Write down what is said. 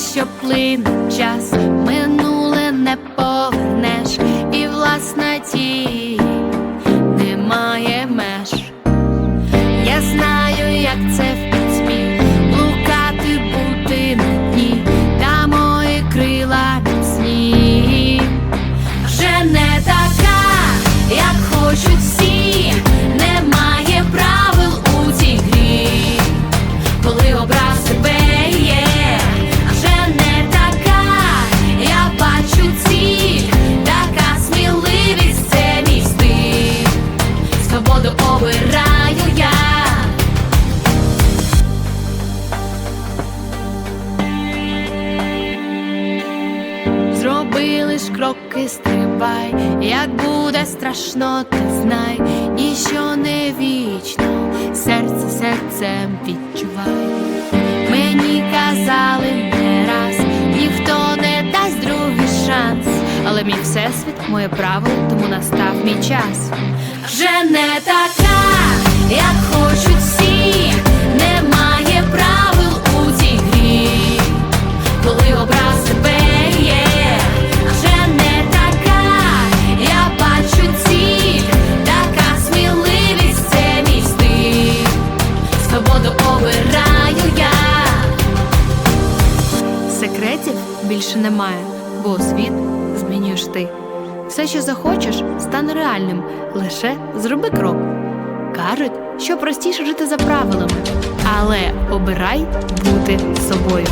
що плине час. Зроби лиш кроки, стрибай, як буде страшно, ти знай, ніщо не вічно, серце серцем відчувай. Мені казали не раз, ніхто не дасть другий шанс, але мій всесвіт, моє правило, тому настав мій час. Вже не така, як хочуть всі, Секретів більше немає, бо світ змінюєш ти. Все, що захочеш, стане реальним. Лише зроби крок. Кажуть, що простіше жити за правилами, але обирай бути собою.